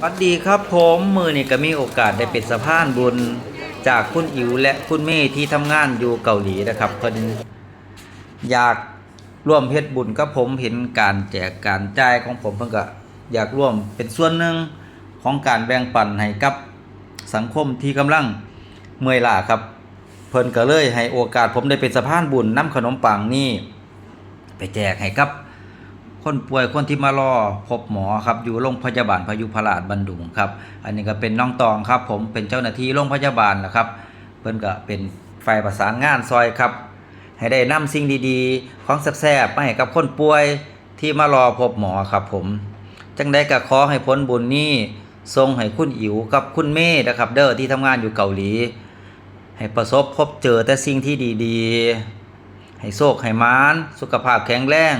สวัสดีครับผมมือนี่ก็มีโอกาสได้เป็นสะพานบุญจากคุณอิ๋วและคุณเมย์ที่ทำงานอยู่เกาหลีนะครับเพิ่นอยากร่วมเฮ็ดบุญกับผมเห็นการแจกการจ่ายของผมเพิ่นก็อยากร่วมเป็นส่วนหนึ่งของการแบ่งปันให้กับสังคมที่กำลังเมื่อยล้าครับ เพิ่นก็เลยให้โอกาสผมได้เป็นสะพานบุญนำขนมปังนี่ไปแจกให้กับ คนป่วยคนที่มารอพบหมอครับอยู่โรงพยาบาลพยุพราชบันดุงครับ อันนี้ก็เป็นน้องตองครับ ผมเป็นเจ้าหน้าที่โรงพยาบาลนะครับ เพิ่นก็เป็นฝ่ายประสานงานซอยครับ ให้ได้นำสิ่งดีๆ ของแซ่บๆมาให้กับคนป่วยที่มารอพบหมอครับ ผม จังได้ก็ขอให้พ้นบุญนี้ทรงให้คุณอิ๋วกับคุณเมย์นะครับเด้อที่ทำงานอยู่เกาหลี ให้ประสบพบเจอแต่สิ่งที่ดีๆ ให้โชคให้มาน สุขภาพแข็งแรง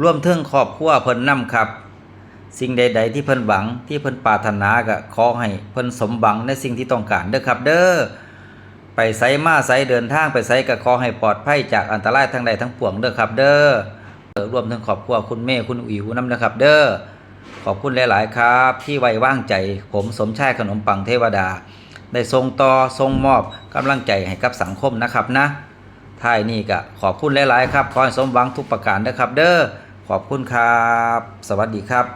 ร่วมถึงครอบครัวเพิ่นนำครับ สิ่งใด ๆ ที่เพิ่นหวังที่เพิ่นปรารถนาก็ขอให้เพิ่นสมหวังในสิ่งที่ต้องการเด้อครับ เด้อไปไสมาไสเดินทางไปไสก็ขอให้ปลอดภัยจากอันตรายทั้งใดทั้งปวงเด้อครับ เด้อเอ่อรวมถึงครอบครัวคุณเมย์คุณอิ๋วนำนะครับ เด้อขอบคุณหลาย ๆ ครับ ที่ไว้วางใจ ผมสมชายขนมปังเทวดา ได้ทรงต่อทรงมอบกำลังใจให้กับสังคมนะครับนะท้ายนี้ก็ขอบคุณหลาย ๆ ครับ ขอให้สมหวังทุกประการนะครับ เด้อ ขอบคุณครับ สวัสดีครับ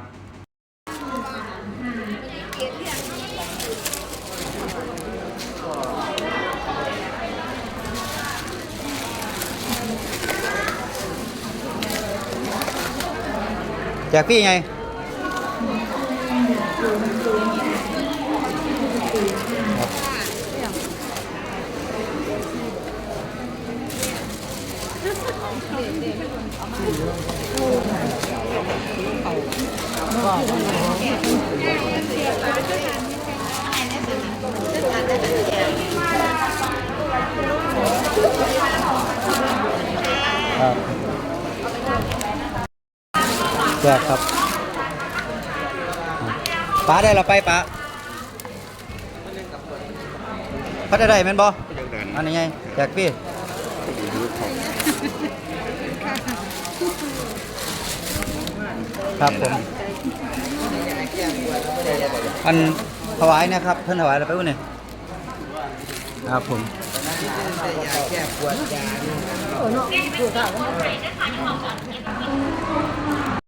แจกพี่ไง ครับแจกครับป้าได้ละไปป้าพัดได้ได้แม่นบ่อันนี้ไงแจกพี่ ครับผมอันถวายนะครับท่านถวายอะไรไปวันนี้ครับผม